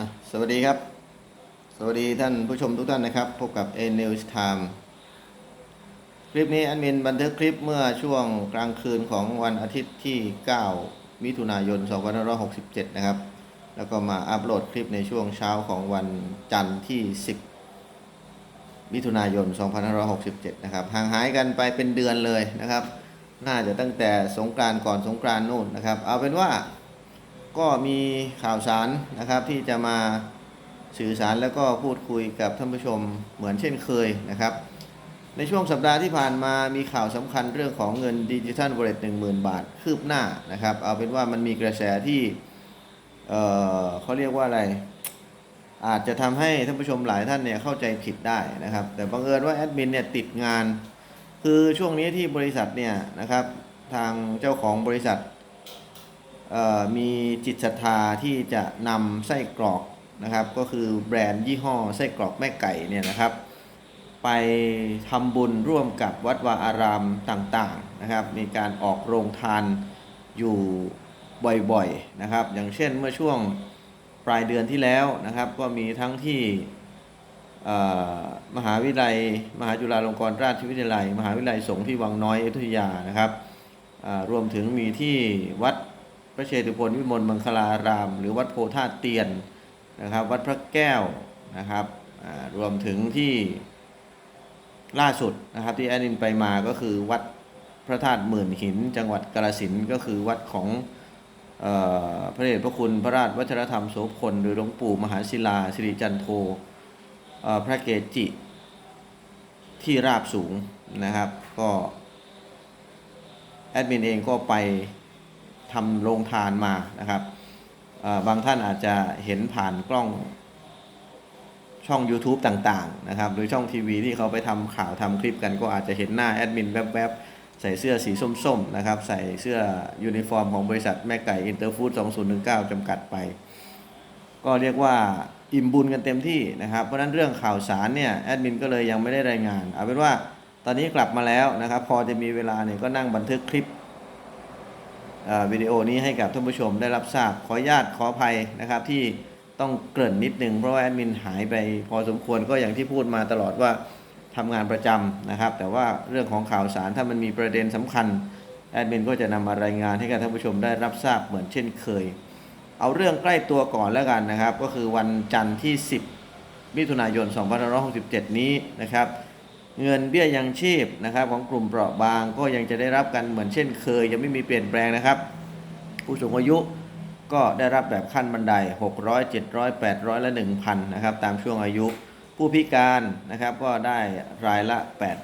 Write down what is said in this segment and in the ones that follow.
อะสวัสดีครับ สวัสดีท่านผู้ชมทุกท่านนะครับ พบกับ A News Time คลิปนี้แอดมินบันทึกคลิปเมื่อช่วงกลางคืนของวันอาทิตย์ที่ 9 มิถุนายน 2567 นะครับ แล้วก็มาอัปโหลดคลิปในช่วงเช้าของวันจันทร์ที่ 10 มิถุนายน 2567 นะครับ ห่างหายกันไปเป็นเดือนเลยนะครับ น่าจะตั้งแต่สงกรานต์ก่อนสงกรานต์นู่นนะครับ เอาเป็นว่า ก็มีข่าวสารนะครับที่จะมาสื่อสารแล้วก็พูดคุยกับท่านผู้ชมเหมือนเช่นเคยนะครับ ในช่วงสัปดาห์ที่ผ่านมามีข่าวสำคัญเรื่องของเงินดิจิทัลวอลเล็ตหนึ่งหมื่นบาทคืบหน้านะครับ เอาเป็นว่ามันมีกระแสที่เออเขาเรียกว่าอะไร อาจจะทำให้ท่านผู้ชมหลายท่านเนี่ยเข้าใจผิดได้นะครับ แต่บังเอิญว่าแอดมินเนี่ยติดงาน คือช่วงนี้ที่บริษัทเนี่ยนะครับทางเจ้าของบริษัท มีจิตศรัทธาที่จะนำไส้กรอกนะครับ ก็คือแบรนด์ยี่ห้อไส้กรอกแม่ไก่เนี่ยนะครับ ไปทำบุญร่วมกับวัดวาอารามต่างๆนะครับ มีการออกโรงทานอยู่บ่อยๆนะครับ อย่างเช่นเมื่อช่วงปลายเดือนที่แล้วนะครับ ก็มีทั้งที่มหาวิทยาลัย มหาจุฬาลงกรณราชวิทยาลัย มหาวิทยาลัยสงฆ์ที่วังน้อยอยุธยานะครับรวมถึงมีที่วัด พระเชตุพนวิมลมังคลาราม หรือวัดโพธาตุเตียนนะครับ วัดพระแก้วนะครับรวมถึงที่ล่าสุดนะครับที่แอดนินไปมาก็คือวัดพระธาตุหมื่นหิน จังหวัดกาฬสินก็คือวัดของออพระเดชพระคุณพระราชวัฒนธรรมโสพลหรือหลวงปู่มหาศิลาสิริจันโทพระเกจิที่ราบสูงนะครับ ก็แอดมินเองก็ไป ทำโรงทานมานะครับบางท่านอาจจะเห็นผ่านกล้องช่อง YouTube ต่างๆนะครับหรือช่องทีวีที่เขาไปทำข่าวทำคลิปกันก็อาจจะเห็นหน้าแอดมินแวบๆ ใส่เสื้อสีส้มๆนะครับใส่เสื้อยูนิฟอร์มของบริษัทแม่ไก่อินเตอร์ฟู้ด2019จำกัดไป ก็เรียกว่าอิ่มบุญกันเต็มที่นะครับ เพราะนั้นเรื่องข่าวสารเนี่ยแอดมินก็เลยยังไม่ได้รายงาน เอาเป็นว่าตอนนี้กลับมาแล้วนะครับ พอจะมีเวลาเนี่ยก็นั่งบันทึกคลิป วิดีโอนี้ให้กับท่านผู้ชมได้รับทราบขออนุญาตขออภัยนะครับที่ต้องเกริ่นนิดนึงเพราะว่าแอดมินหายไปพอสมควรก็อย่างที่พูดมาตลอดว่าทำงานประจำนะครับ แต่ว่าเรื่องของข่าวสารถ้ามันมีประเด็นสำคัญแอดมินก็จะนำมารายงานให้กับท่านผู้ชมได้รับทราบเหมือนเช่นเคย เอาเรื่องใกล้ตัวก่อนแล้วกันนะครับ ก็คือวันจันทร์ที่ 10 มิถุนายน 2567 นี้นะครับ เงินเบี้ยยังชีพนะครับของกลุ่มเปราะบางก็ยังจะได้รับกันเหมือนเช่นเคยยังไม่มีเปลี่ยนแปลงนะครับ ผู้สูงอายุก็ได้รับแบบขั้นบันได 600 700 800 และ 1,000นะครับตามช่วงอายุ ผู้พิการนะครับก็ได้รายละ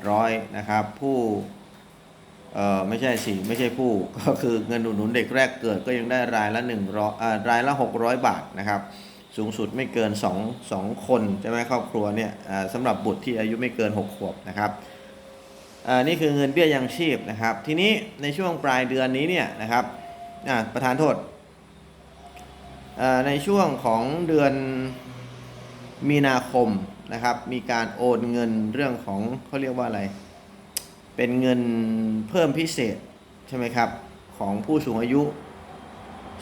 800นะครับผู้เอ่อไม่ใช่สิไม่ใช่ผู้ก็คือเงินอุดหนุนเด็กแรกเกิดก็ยังได้รายละ100อ่ารายละ 600 บาทนะครับ สูงสุดไม่เกิน2 2คนใช่ไหมครอบครัวเนี่ยสำหรับบุตรที่อายุไม่เกิน 6 ขวบนะครับอ่านี่คือเงินเบี้ยยังชีพนะครับ ทีนี้ในช่วงปลายเดือนนี้เนี่ยนะครับอ่าประธานโทษอ่าในช่วงของเดือนมีนาคมนะครับ มีการโอนเงินเรื่องของเขาเรียกว่าอะไร เป็นเงินเพิ่มพิเศษใช่ไหมครับของผู้สูงอายุ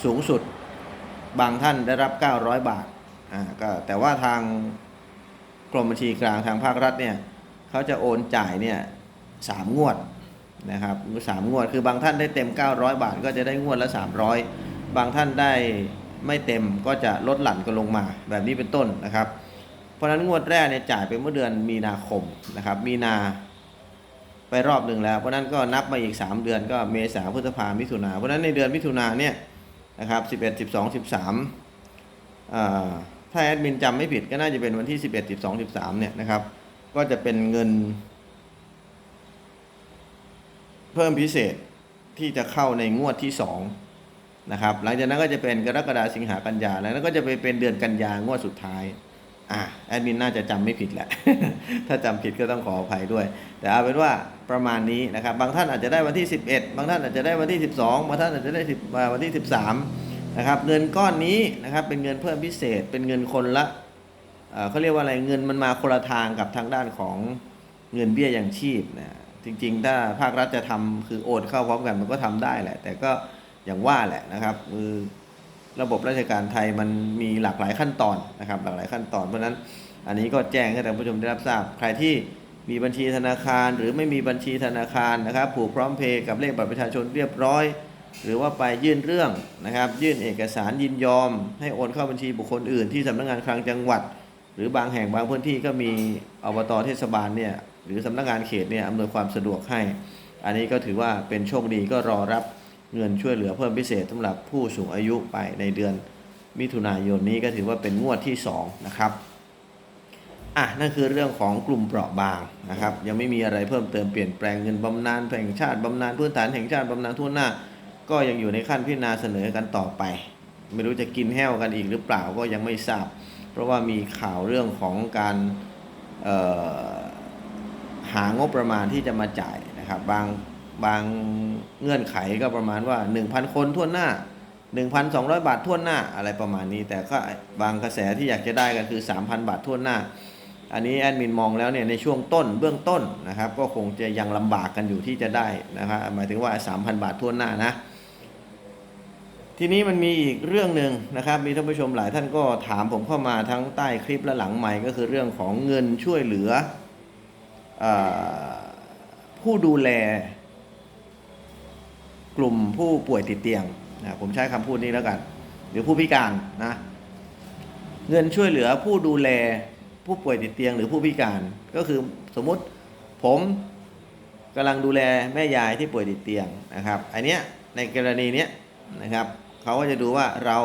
สูงสุด บางท่านได้รับ 900 บาทอ่าก็แต่ว่าทางกรมบัญชีกลางทางภาครัฐเนี่ยเขาจะโอนจ่ายเนี่ยสามงวดนะครับสามงวดคือบางท่านได้เต็ม 900 บาท ก็จะได้งวดละ 300 บางท่านได้ไม่เต็มก็จะลดหลั่นกันลงมาแบบนี้เป็นต้นนะครับ เพราะฉะนั้นงวดแรกเนี่ยจ่ายไปเมื่อเดือนมีนาคมนะครับ มีนาไปรอบหนึ่งแล้ว เพราะนั้นก็นับมาอีก 3 เดือนก็เมษาพฤษภามิถุนาเพราะนั้นในเดือนมิถุนาเนี่ย นะครับ11 12 13อ่าถ้าแอดมินจำไม่ผิดก็น่าจะเป็นวันที่ 11 12 13เนี่ยนะครับ ก็จะเป็นเงิน เพิ่มพิเศษที่จะเข้าในงวดที่2นะครับ หลังจากนั้นก็จะเป็นกรกฎาสิงหากันยาแล้วก็จะไปเป็นเดือนกันยางวดสุดท้าย อะแอดมินน่าจะจำไม่ผิดแหละ ถ้าจำผิดก็ต้องขออภัยด้วย แต่เอาเป็นว่าประมาณนี้นะครับ บางท่านอาจจะได้วันที่ 11 บางท่านอาจจะได้วันที่ 12 บางท่านอาจจะได้10อ่าวันที่ 13 นะครับ เงินก้อนนี้นะครับเป็นเงินเพิ่มพิเศษ เป็นเงินคนละเอ่อเขาเรียกว่าอะไร เงินมันมาคนละทางกับทางด้านของเงินเบี้ยยังชีพนะ จริงๆ ถ้าภาครัฐจะทำคือโอนเข้าพร้อมกันมันก็ทำได้แหละ แต่ก็อย่างว่าแหละนะครับคือ ระบบราชการไทยมันมีหลากหลายขั้นตอนนะครับ หลากหลายขั้นตอนเพราะนั้นอันนี้ก็แจ้งให้ท่านผู้ชมได้รับทราบ ใครที่มีบัญชีธนาคาร หรือไม่มีบัญชีธนาคารนะครับ ผูกพร้อมเพย์กับเลขบัตรประชาชนเรียบร้อย หรือว่าไปยื่นเรื่องนะครับ ยื่นเอกสารยินยอม ให้โอนเข้าบัญชีบุคคลอื่นที่สำนักงานคลังจังหวัด หรือบางแห่งบางพื้นที่ก็มีอบตเทศบาลเนี่ยหรือสำนักงานเขตเนี่ยอำนวยความสะดวกให้ อันนี้ก็ถือว่าเป็นโชคดีก็รอรับ เงินช่วยเหลือเพิ่มพิเศษสำหรับผู้สูงอายุไปในเดือนมิถุนายนนี้ก็ถือว่าเป็นงวดที่ 2 นะครับอะนั่นคือเรื่องของกลุ่มเปราะบางนะครับ ยังไม่มีอะไรเพิ่มเติมเปลี่ยนแปลงเงินบำนาญแห่งชาติบำนาญพื้นฐานแห่งชาติบำนาญทั่วหน้า ก็ยังอยู่ในขั้นพิจารณาเสนอกันต่อไป ไม่รู้จะกินแห้วกันอีกหรือเปล่าก็ยังไม่ทราบ เพราะว่ามีข่าวเรื่องของการหางบประมาณที่จะมาจ่ายนะครับบาง บางเงื่อนไขก็ประมาณว่า 1,000 คนทั่วหน้า 1,200 บาททั่วหน้าอะไรประมาณนี้ แต่ก็บางกระแสที่อยากจะได้กันคือ 3,000 บาททั่วหน้า อันนี้แอดมินมองแล้วเนี่ยในช่วงต้นเบื้องต้นนะครับ ก็คงจะยังลำบากกันอยู่ที่จะได้นะครับหมายถึงว่า 3,000 บาททั่วหน้านะทีนี้มันมีอีกเรื่องหนึ่งนะครับ มีท่านผู้ชมหลายท่านก็ถามผมเข้ามาทั้งใต้คลิปและหลังใหม่ก็คือเรื่องของเงินช่วยเหลือเออผู้ดูแล กลุ่มผู้ป่วยติดเตียงนะผมใช้คำพูดนี้แล้วกัน หรือผู้พิการนะเงินช่วยเหลือผู้ดูแลผู้ป่วยติดเตียงหรือผู้พิการก็คือสมมุติผมกำลังดูแลแม่ยายที่ป่วยติดเตียงนะครับอันเนี้ยในกรณีเนี้ยนะครับเขาก็จะดูว่าเรา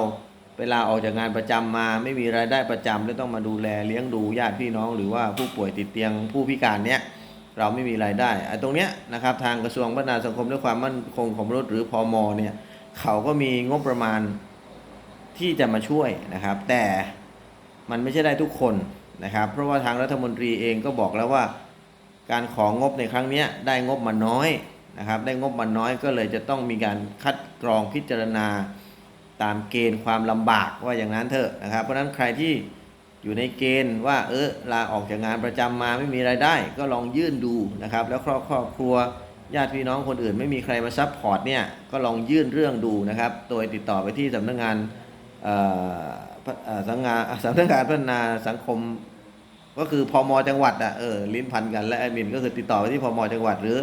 เวลาออกจากงานประจำมาไม่มีรายได้ประจำแล้วต้องมาดูแลเลี้ยงดูญาติพี่น้อง หรือว่าผู้ป่วยติดเตียงผู้พิการเนี้ย เราไม่มีรายได้ไอ้ตรงเนี้ยนะครับทางกระทรวงพัฒนาสังคมและความมั่นคงของมนุษย์หรือพอมเนี่ยเขาก็มีงบประมาณที่จะมาช่วยนะครับ แต่มันไม่ใช่ได้ทุกคนนะครับ เพราะว่าทางรัฐมนตรีเองก็บอกแล้วว่า การของงบในครั้งเนี้ยได้งบมาน้อยนะครับ ได้งบมาน้อยก็เลยจะต้องมีการคัดกรองพิจารณาตามเกณฑ์ความลำบากว่าอย่างนั้นเถอะนะครับ เพราะฉะนั้นใครที่ อยู่ในเกณฑ์ว่าเออลาออกจากงานประจำมาไม่มีรายได้ ก็ลองยื่นดูนะครับ แล้วครอบครอบครัวญาติพี่น้องคนอื่นไม่มีใครมาซัพพอร์ตเนี่ยก็ลองยื่นเรื่องดูนะครับ โดยติดต่อไปที่สำนักงานสำนักงานสำนักงานพัฒนาสังคม ก็คือพมจังหวัดอะเออลิ้นพันกันและแอดมินก็คือติดต่อไปที่พมจังหวัดหรือ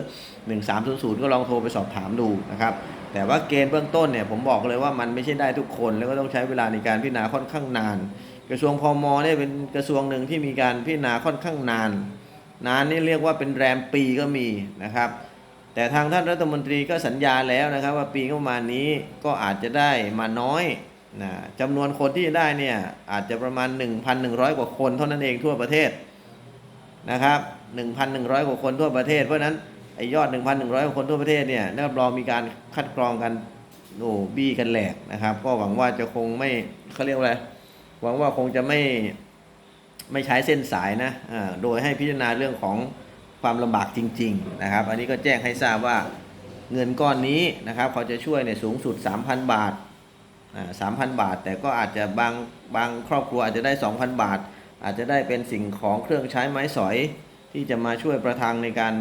1300 ก็ลองโทรไปสอบถามดูนะครับแต่ว่าเกณฑ์เบื้องต้นเนี่ยผมบอกเลยว่ามันไม่ใช่ได้ทุกคนแล้วก็ต้องใช้เวลาในการพิจารณาค่อนข้างนาน กระทรวงพมเนี่ยเป็นกระทรวงหนึ่งที่มีการพิจารณาค่อนข้างนาน นานนี่เรียกว่าเป็นแรมปีก็มีนะครับ แต่ทางท่านรัฐมนตรีก็สัญญาแล้วนะครับ ว่าปีงบประมาณนี้ก็อาจจะได้มาน้อยนะจำนวนคนที่ได้เนี่ยอาจจะประมาณ 1,100 กว่าคนเท่านั้นเองทั่วประเทศนะครับ 1,100 กว่าคนทั่วประเทศ เพราะนั้นไอ้ยอด 1,100 กว่าคนทั่วประเทศเนี่ยรับรองมีการคัดกรองกันโอ้บี้กันแหลกนะครับ ก็หวังว่าจะคงไม่เขาเรียกว่าอะไร หวังว่าคงจะไม่ไม่ใช้เส้นสายนะโดยให้พิจารณาเรื่องของความลำบากจริง ๆ นะครับ อันนี้ก็แจ้งให้ทราบว่าเงินก้อนนี้นะครับ เขาจะช่วยในยสูงสุด 3,000 บาทสามพันบาท แต่ก็อาจจะบางบางครอบครัวอาจจะได้ 2,000 บาท อาจจะได้เป็นสิ่งของเครื่องใช้ไม้สอย ที่จะมาช่วยประทังในการ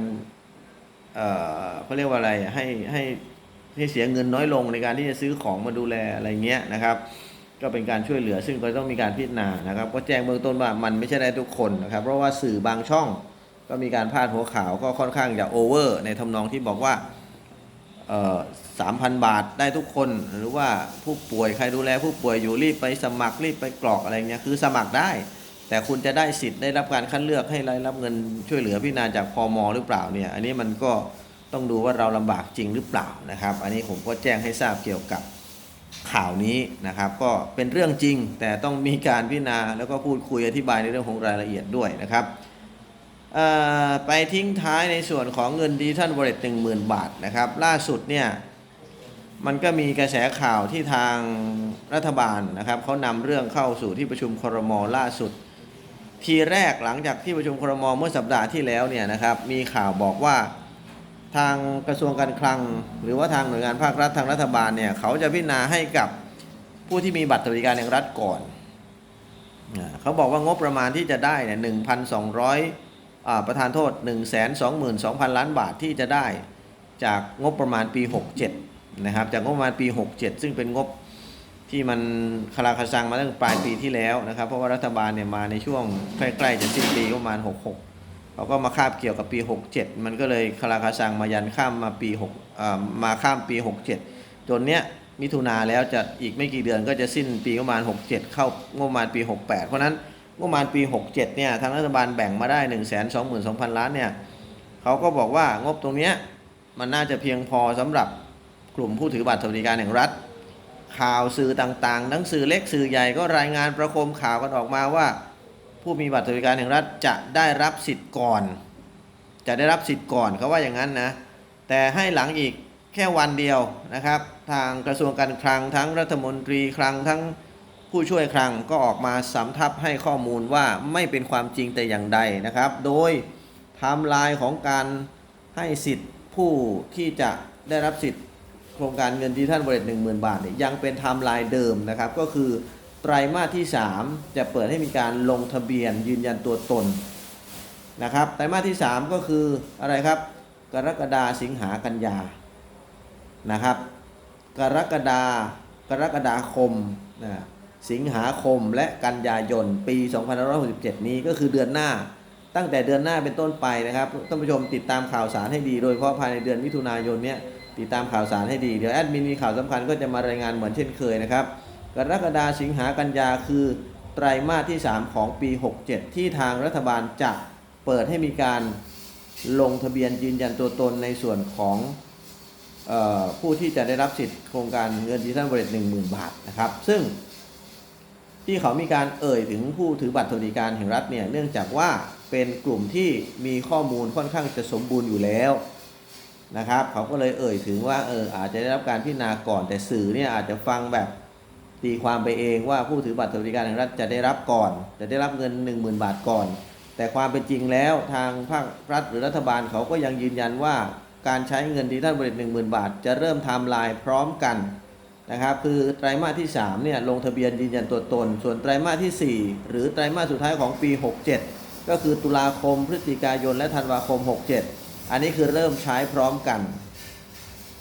เอ่อเขาเรียกว่าอะไรให้ให้ให้เสียเงินน้อยลงในการที่จะซื้อของมาดูแลอะไรเงี้ยนะครับ ก็เป็นการช่วยเหลือ ซึ่งก็ต้องมีการพิจารณานะครับ ก็แจ้งเบื้องต้นว่ามันไม่ใช่ได้ทุกคนนะครับ เพราะว่าสื่อบางช่องก็มีการพาดหัวข่าวก็ค่อนข้างจะโอเวอร์ในทำนองที่บอกว่าสามพันบาทได้ทุกคนหรือว่าผู้ป่วยใครดูแลผู้ป่วยอยู่รีบไปสมัครรีบไปกรอกอะไรเงี้ยคือสมัครได้ แต่คุณจะได้สิทธิ์ได้รับการคัดเลือกให้ได้รับเงินช่วยเหลือพิจารณาจากพมหรือเปล่าเนี่ยอันนี้มันก็ต้องดูว่าเราลำบากจริงหรือเปล่านะครับ อันนี้ผมก็แจ้งให้ทราบเกี่ยวกับ ข่าวนี้นะครับ ก็เป็นเรื่องจริง แต่ต้องมีการพิจารณาแล้วก็พูดคุยอธิบายในเรื่องของรายละเอียดด้วยนะครับไปทิ้งท้ายในส่วนของเงินดิจิทัลวอลเล็ตหนึ่งหมื่นบาทนะครับ ล่าสุดเนี่ยมันก็มีกระแสข่าวที่ทางรัฐบาลนะครับเขานำเรื่องเข้าสู่ที่ประชุมครมล่าสุด ทีแรกหลังจากที่ประชุมครมเมื่อสัปดาห์ที่แล้วเนี่ยนะครับ มีข่าวบอกว่า ทางกระทรวงการคลัง หรือว่าทางหน่วยงานภาครัฐทางรัฐบาลเนี่ยเขาจะพิจารณาให้กับผู้ที่มีบัตรสวัสดิการแห่งรัฐก่อนเขาบอกว่างบประมาณที่จะได้เนี่ยหนึ่งพันสองร้อยประธานโทษ1 2 2 0 0 0 ล้านบาทที่จะได้จากงบประมาณปี 67 นะครับ จากงบประมาณปี 67 ซึ่งเป็นงบที่มันคาราคาซังมาตั้งปลายปีที่แล้วนะครับ เพราะว่ารัฐบาลเนี่ยมาในช่วงใกล้ๆจะสิ้นปีประมาณ 66 เขาก็มาคาบเกี่ยวกับปี 67 มันก็เลยคาราคาซังมายันข้ามมาปี6มาข้ามปี 67 จนเนี้ยมิถุนาแล้วจะอีกไม่กี่เดือนก็จะสิ้นปีประมาณ 67 เข้างบประมาณปี 68 เพราะนั้นงบประมาณปี 67 เนี่ยทางรัฐบาลแบ่งมาได้ 1 2 2 0 0 0 ล้านเนี่ยเขาก็บอกว่างบตรงเนี้ยมันน่าจะเพียงพอสำหรับกลุ่มผู้ถือบัตรสวัสดิการแห่งรัฐ ข่าวสื่อต่างๆหนังสือเล็กสื่อใหญ่ก็รายงานประโคมข่าวกันออกมาว่า ผู้มีบัตรสวัสดิการแห่งรัฐจะได้รับสิทธิ์ก่อน จะได้รับสิทธิ์ก่อนเขาว่าอย่างนั้นนะ แต่ให้หลังอีกแค่วันเดียวนะครับ ทางกระทรวงการคลังทั้งรัฐมนตรีคลังทั้งผู้ช่วยคลังก็ออกมาสำทับให้ข้อมูลว่าไม่เป็นความจริงแต่อย่างใดนะครับ โดยไทม์ไลน์ของการให้สิทธิ์ผู้ที่จะได้รับสิทธิ์โครงการเงินดิจิทัลบริษัทหนึ่งหมื่นบาทเนี่ยยังเป็นไทม์ไลน์เดิมนะครับ ก็คือ ไตรมาสที่ 3 จะเปิดให้มีการลงทะเบียนยืนยันตัวตนนะครับไตรมาสที่ 3 ก็คืออะไรครับ กรกฎาสิงหากันยานะครับ กรกฎากรกฎาคมนะสิงหาคมและกันยายนปี 2567 นี้ก็คือเดือนหน้า ตั้งแต่เดือนหน้าเป็นต้นไปนะครับท่านผู้ชมติดตามข่าวสารให้ดี โดยเฉพาะภายในเดือนมิถุนายนเนี้ยติดตามข่าวสารให้ดี เดี๋ยวแอดมินมีข่าวสำคัญก็จะมารายงานเหมือนเช่นเคยนะครับ กรกฎาสิงหากันยาคือไตรมาสที่ 3 ของปี 67 ที่ทางรัฐบาลจะเปิดให้มีการลงทะเบียนยืนยันตัวตนในส่วนของออผู้ที่จะได้รับสิทธิ์โครงการเงินดิจิทัลบริษัท10,000บาทนะครับ ซึ่งที่เขามีการเอ่ยถึงผู้ถือบัตรสวัสดิการแห่งรัฐเนี่ยเนื่องจากว่าเป็นกลุ่มที่มีข้อมูลค่อนข้างจะสมบูรณ์อยู่แล้วนะครับ เขาก็เลยเอ่ยถึงว่าเอออาจจะได้รับการพิจารณาก่อนแต่สื่อเนี่ยอาจจะฟังแบบ ตีความไปเองว่าผู้ถือบัตรสวัสดิการแห่งรัฐจะได้รับก่อน จะได้รับเงิน 10,000 บาทก่อน แต่ความเป็นจริงแล้วทางภาครัฐหรือรัฐบาลเขาก็ยังยืนยันว่าการใช้เงินดิจิทัลบริษัท10,000บาท จะเริ่มทม์ไลน์พร้อมกันนะครับคือไตรมาสที่3เนี่ยลงทะเบียนยืนยันตัวตน ส่วนไตรมาสที่ 4 หรือไตรมาสสุดท้ายของปี 67 ก็คือตุลาคมพฤศจิกายนและธันวาคม 67 อันนี้คือเริ่มใช้พร้อมกัน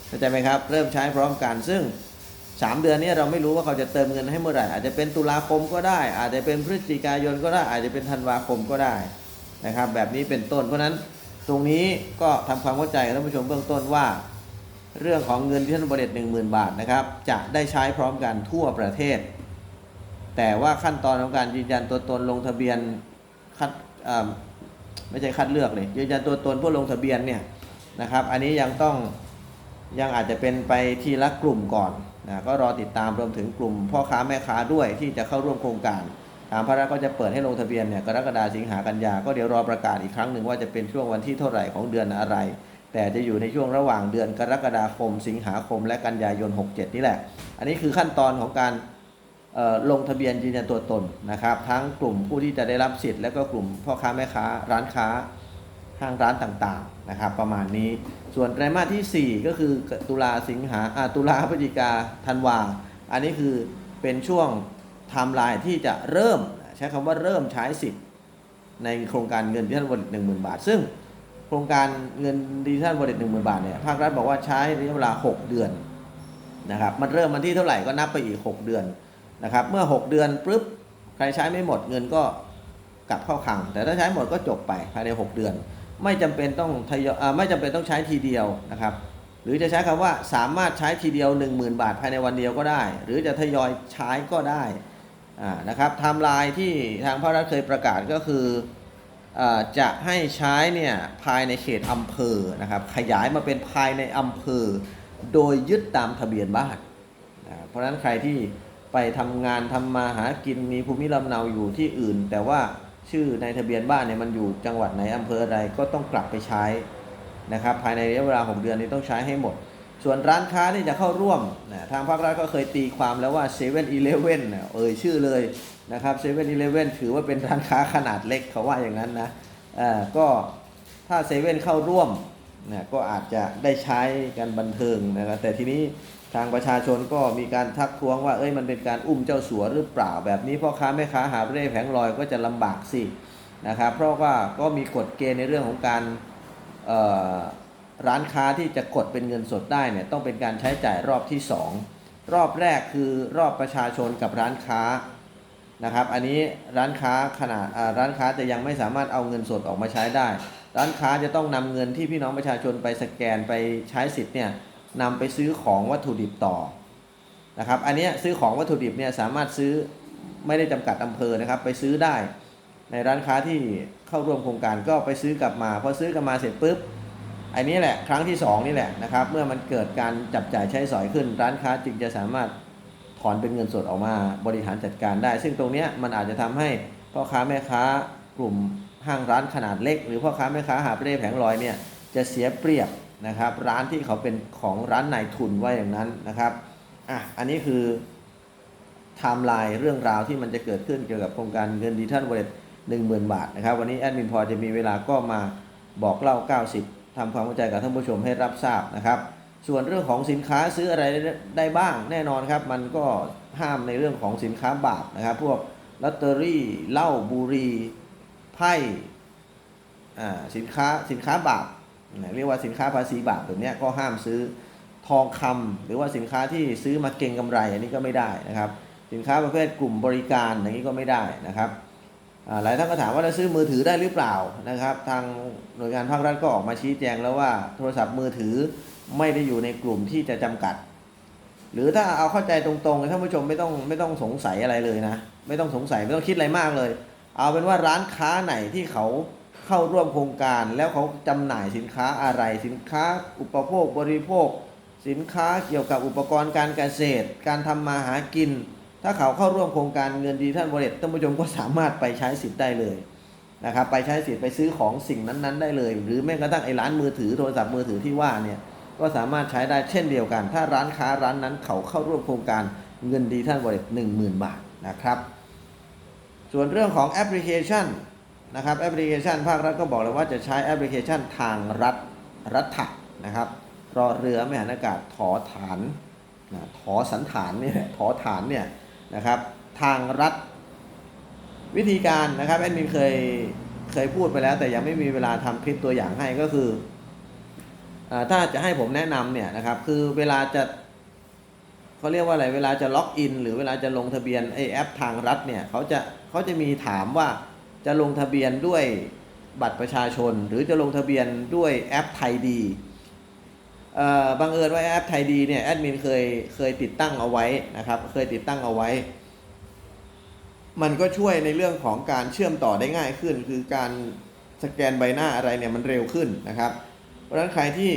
เข้าใจไหมครับ เริ่มใช้พร้อมกันซึ่ง 3เดือนนี้เราไม่รู้ว่าเขาจะเติมเงินให้เมื่อไหร่ อาจจะเป็นตุลาคมก็ได้ อาจจะเป็นพฤศจิกายนก็ได้ อาจจะเป็นธันวาคมก็ได้นะครับ แบบนี้เป็นต้น เพราะนั้นตรงนี้ก็ทำความเข้าใจท่านผู้ชมเบื้องต้นว่า เรื่องของเงินที่ท่านบริษัทหนึ่งหมื่นบาทนะครับ จะได้ใช้พร้อมกันทั่วประเทศ แต่ว่าขั้นตอนของการยืนยันตัวตนลงทะเบียนคัดไม่ใช่คัดเลือกเลยยืนยันตัวตนเพื่อลงทะเบียนเนี่ยนะครับ อันนี้ยังต้องยังอาจจะเป็นไปทีละกลุ่มก่อน นะก็รอติดตามรวมถึงกลุ่มพ่อค้าแม่ค้าด้วยที่จะเข้าร่วมโครงการทางพระรัฐก็จะเปิดให้ลงทะเบียนเนี่ยกรกฎาสิงหากันยาก็เดี๋ยวรอประกาศอีกครั้งหนึ่งว่าจะเป็นช่วงวันที่เท่าไหร่ของเดือนอะไร แต่จะอยู่ในช่วงระหว่างเดือนกรกฎาคม สิงหาคม และกันยายน 67 นี่แหละ อันนี้คือขั้นตอนของการลงทะเบียนยืนยันตัวตนนะครับ ทั้งกลุ่มผู้ที่จะได้รับสิทธิ์และก็กลุ่มพ่อค้าแม่ค้าร้านค้า ห้างร้านต่างๆนะครับ ประมาณนี้ ส่วนไตรมาสที่ 4 ก็คือตุลาสิงหาอาตุลาพฤศจิกาธันวา อันนี้คือเป็นช่วงไทม์ไลน์ที่จะเริ่มใช้คำว่าเริ่มใช้สิทธิ์ในโครงการเงินดิจิทัลบริษัทหนึ่งหมื่นบาท ซึ่งโครงการเงินดิจิทัลบริษัทหนึ่งหมื่นบาทเนี่ยภาครัฐบอกว่าใช้ระยะเวลา 6 เดือนนะครับมันเริ่มวันที่เท่าไหร่ก็นับไปอีก 6 เดือนนะครับเมื่อ 6 เดือนปุ๊บใครใช้ไม่หมดเงินก็กลับเข้าคลัง แต่ถ้าใช้หมดก็จบไปภายใน 6 เดือน ไม่จำเป็นต้องทยอยไม่จำเป็นต้องใช้ทีเดียวนะครับ หรือจะใช้คำว่าสามารถใช้ทีเดียว 10,000 บาทภายในวันเดียวก็ได้ หรือจะทยอยใช้ก็ได้นะครับไทม์ไลน์ที่ทางภาครัฐเคยประกาศก็คืออจะให้ใช้เนี่ยภายในเขตอำเภอนะครับขยายมาเป็นภายในอำเภอ โดยยึดตามทะเบียนบ้านนะเพราะฉะนั้นใครที่ไปทำงานทำมาหากินมีภูมิลำเนาอยู่ที่อื่น แต่ว่า ชื่อในทะเบียนบ้านเนี่ยมันอยู่จังหวัดไหนอำเภอใดก็ต้องกลับไปใช้นะครับภายในระยะเวลา 6 เดือนนี้ต้องใช้ให้หมด ส่วนร้านค้าที่จะเข้าร่วมนะทางภาครัฐก็เคยตีความแล้วว่า7 e เ e ่ e อนะเอ่ยชื่อเลยนะครับ7 e เ e ่ e อถือว่าเป็นร้านค้าขนาดเล็กเขาว่าอย่างนั้นนะอ่าก็ถ้าเซเว่นเข้าร่วมนะก็อาจจะได้ใช้กันบันเทิงนะครับแต่ทีนี้ ทางประชาชนก็มีการทักท้วงว่าเอ้ยมันเป็นการอุ้มเจ้าสัวหรือเปล่า แบบนี้พ่อค้าแม่ค้าหาเร่แผงลอยก็จะลำบากสินะครับเพราะว่าก็มีกฎเกณฑ์ในเรื่องของการร้านค้าที่จะกดเป็นเงินสดได้เนี่ยต้องเป็นการใช้จ่ายรอบที่ 2 รอบแรกคือรอบประชาชนกับร้านค้านะครับ อันนี้ร้านค้าขนาดร้านค้าจะยังไม่สามารถเอาเงินสดออกมาใช้ได้ ร้านค้าจะต้องนำเงินที่พี่น้องประชาชนไปสแกนไปใช้สิทธิ์เนี่ย นำไปซื้อของวัตถุดิบต่อนะครับ อันนี้ซื้อของวัตถุดิบเนี่ยสามารถซื้อไม่ได้จำกัดอำเภอนะครับ ไปซื้อได้ ในร้านค้าที่เข้าร่วมโครงการก็ไปซื้อกลับมาพอซื้อกลับมาเสร็จปุ๊บอันนี้แหละครั้งที่สองนี่แหละนะครับ เมื่อมันเกิดการจับจ่ายใช้สอยขึ้น ร้านค้าจึงจะสามารถถอนเป็นเงินสดออกมาบริหารจัดการได้ ซึ่งตรงนี้มันอาจจะทำให้พ่อค้าแม่ค้ากลุ่มห้างร้านขนาดเล็ก หรือพ่อค้าแม่ค้าหาบเร่แผงลอยเนี่ยจะเสียเปรียบ นะครับร้านที่เขาเป็นของร้านนายทุนว่าอย่างนั้นนะครับอะอันนี้คือไทม์ไลน์เรื่องราวที่มันจะเกิดขึ้นเกี่ยวกับโครงการเงินดิจิทัลวอลเล็ตหนึ่งหมื่นบาทนะครับวันนี้แอดมินพอจะมีเวลาก็มาบอกเล่า 90ทำความเข้าใจกับท่านผู้ชมให้รับทราบนะครับ ส่วนเรื่องของสินค้าซื้ออะไรได้บ้างแน่นอนครับ มันก็ห้ามในเรื่องของสินค้าบาปนะครับ พวกลอตเตอรี่เหล้าบุหรี่ไพ่อ่าสินค้าสินค้าบาป เรียกว่าสินค้าภาษีบาปแบบนี้ก็ห้ามซื้อทองคำหรือว่าสินค้าที่ซื้อมาเก็งกำไรอันนี้ก็ไม่ได้นะครับ สินค้าประเภทกลุ่มบริการอย่างนี้ก็ไม่ได้นะครับหลายท่านก็ถามว่าจะซื้อมือถือได้หรือเปล่านะครับ ทางหน่วยงานภาครัฐก็ออกมาชี้แจงแล้วว่าโทรศัพท์มือถือไม่ได้อยู่ในกลุ่มที่จะจำกัด หรือถ้าเอาเข้าใจตรงๆท่านผู้ชมไม่ต้องไม่ต้องสงสัยอะไรเลยนะ ไม่ต้องสงสัยไม่ต้องคิดอะไรมากเลย เอาเป็นว่าร้านค้าไหนที่เขา เข้าร่วมโครงการแล้วเขาจำหน่ายสินค้าอะไร สินค้าอุปโภคบริโภค สินค้าเกี่ยวกับอุปกรณ์การเกษตร การทำมาหากิน ถ้าเขาเข้าร่วมโครงการเงินดิจิทัลวอลเล็ตท่านผู้ชมก็สามารถไปใช้สิทธิ์ได้เลยนะครับไปใช้สิทธิ์ไปซื้อของสิ่งนั้นๆได้เลย หรือแม้กระทั่งไอ้ร้านมือถือโทรศัพท์มือถือที่ว่าเนี่ยก็สามารถใช้ได้เช่นเดียวกัน ถ้าร้านค้าร้านนั้นเขาเข้าร่วมโครงการเงินดิจิทัลวอลเล็ตหนึ่งหมื่นบาทนะครับ ส่วนเรื่องของแอปพลิเคชัน นะครับแอปพลิเคชันภาครัฐก็บอกแล้วว่าจะใช้แอปพลิเคชันทางรัฐรัฐะนะครับรอเรือไม่หันอากาศถอฐานนะถอสันฐานเนี่ยถอฐานเนี่ยนะครับทางรัฐวิธีการนะครับแอดมินเคยเคยพูดไปแล้ว แต่ยังไม่มีเวลาทำคลิปตัวอย่างให้ก็คืออถ้าจะให้ผมแนะนำเนี่ยนะครับคือเวลาจะเขาเรียกว่าอะไรเวลาจะล็อกอินหรือเวลาจะลงทะเบียนไอแอปทางรัฐเนี่ยเขาจะเขาจะมีถามว่า จะลงทะเบียนด้วยบัตรประชาชน หรือจะลงทะเบียนด้วยแอปไทยดีเอ่อบังเอิญว่าแอปไทยดีเนี่ยแอดมินเคยเคยติดตั้งเอาไว้นะครับ เคยติดตั้งเอาไว้ มันก็ช่วยในเรื่องของการเชื่อมต่อได้ง่ายขึ้น คือการสแกนใบหน้าอะไรเนี่ยมันเร็วขึ้นนะครับ เพราะฉะนั้นใครที่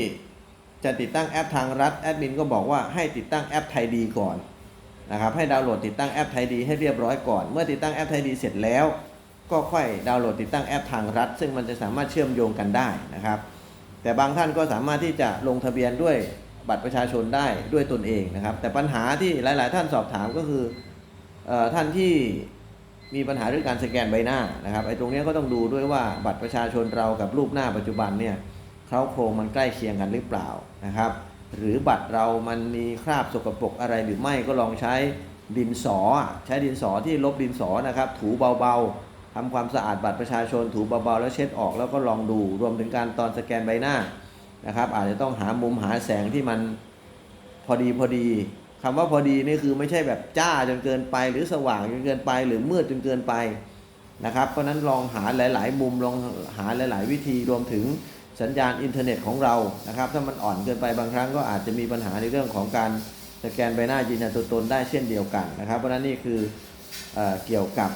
จะติดตั้งแอปทางรัฐแอดมินก็บอกว่าให้ติดตั้งแอปไทยดีก่อนนะครับให้ดาวน์โหลดติดตั้งแอปไทยดีให้เรียบร้อยก่อน เมื่อติดตั้งแอปไทยดีเสร็จแล้ว ก็ค่อยดาวน์โหลดติดตั้งแอปทางรัฐ ซึ่งมันจะสามารถเชื่อมโยงกันได้นะครับ แต่บางท่านก็สามารถที่จะลงทะเบียนด้วยบัตรประชาชนได้ด้วยตนเองนะครับ แต่ปัญหาที่หลาย ๆ ท่านสอบถามก็คืออท่านที่มีปัญหาเรื่องการสแกนใบหน้านะครับไอ้ตรงนี้ก็ต้องดูด้วยว่าบัตรประชาชนเรากับรูปหน้าปัจจุบันเนี่ยเขาโครงมันใกล้เคียงกันหรือเปล่านะครับ หรือบัตรเรามันมีคราบสกปรกอะไรหรือไม่ก็ลองใช้ดินสอ ใช้ดินสอที่ลบดินสอนะครับ ถูเบา ๆ ทำความสะอาดบัตรประชาชนถูเบาๆแล้วเช็ดออกแล้วก็ลองดูรวมถึงการตอนสแกนใบหน้านะครับ อาจจะต้องหามุมหาแสงที่มันพอดีพอดีคำว่าพอดีนี่คือไม่ใช่แบบจ้าจนเกินไป หรือสว่างจนเกินไป หรือมืดจนเกินไปนะครับ เพราะนั้นลองหาหลาย ๆ มุมลองหาหลาย ๆ วิธีรวมถึงสัญญาณอินเทอร์เน็ตของเรานะครับ ถ้ามันอ่อนเกินไปบางครั้งก็อาจจะมีปัญหาในเรื่องของการสแกนใบหน้ายืนยันตัวตนได้เช่นเดียวกันนะครับ เพราะนั้นนี่คือเอเกี่ยวกับ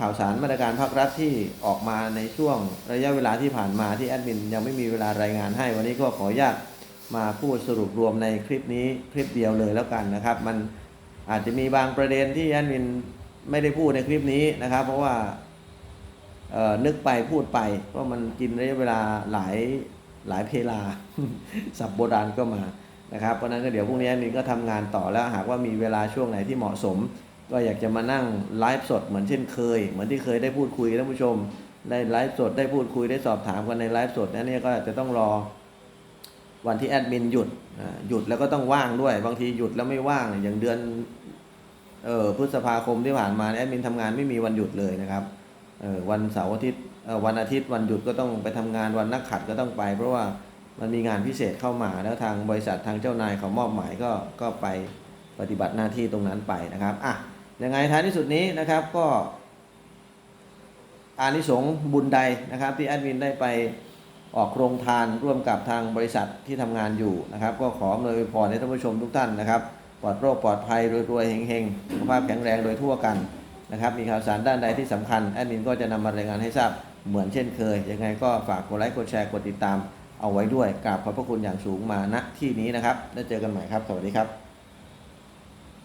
ข่าวสารมาตรการภาครัฐที่ออกมาในช่วงระยะเวลาที่ผ่านมาที่แอดมินยังไม่มีเวลารายงานให้ วันนี้ก็ขออนุญาตมาพูดสรุปรวมในคลิปนี้คลิปเดียวเลยแล้วกันนะครับ มันอาจจะมีบางประเด็นที่แอดมินไม่ได้พูดในคลิปนี้นะครับ เพราะว่านึกไปพูดไปเพราะมันกินระยะเวลาหลายหลายเพลาสับโบราณก็มานะครับเพราะฉะนั้นก็เดี๋ยวพรุ่งนี้แอดมินก็ทำงานต่อแล้วหากว่ามีเวลาช่วงไหนที่เหมาะสม ก็อยากจะมานั่งไลฟ์สดเหมือนเช่นเคย เหมือนที่เคยได้พูดคุยกับท่านผู้ชม ได้ไลฟ์สดได้พูดคุยได้สอบถามกันในไลฟ์สดนะเนี่ยก็จะต้องรอวันที่แอดมินหยุดหยุดแล้วก็ต้องว่างด้วย บางทีหยุดแล้วไม่ว่างอย่างเดือนเออพฤษภาคมที่ผ่านมาแอดมินทำงานไม่มีวันหยุดเลยนะครับเออวันเสาร์อาทิตย์วันอาทิตย์วันหยุดก็ต้องไปทำงานวันนักขัดก็ต้องไป เพราะว่ามันมีงานพิเศษเข้ามาแล้วทางบริษัททางเจ้านายเขามอบหมายก็ก็ไปปฏิบัติหน้าที่ตรงนั้นไปนะครับอะ ยังไงท้ายที่สุดนี้นะครับก็อานิสงส์บุญใดนะครับ ที่แอดมินได้ไปออกโรงทานร่วมกับทางบริษัทที่ทำงานอยู่นะครับ ก็ขออำนวยพรให้ท่านผู้ชมทุกท่านนะครับ ปลอดโรคปลอดภัยรวยๆเฮงๆสุขภาพแข็งแรงโดยทั่วกันนะครับ มีข่าวสารด้านใดที่สำคัญแอดมินก็จะนำมารายงานให้ทราบเหมือนเช่นเคย ยังไงก็ฝากกดไลค์กดแชร์กดติดตามเอาไว้ด้วยกราบขอบพระคุณอย่างสูงมาณที่นี้นะครับแล้วเจอกันใหม่ครับสวัสดีครับ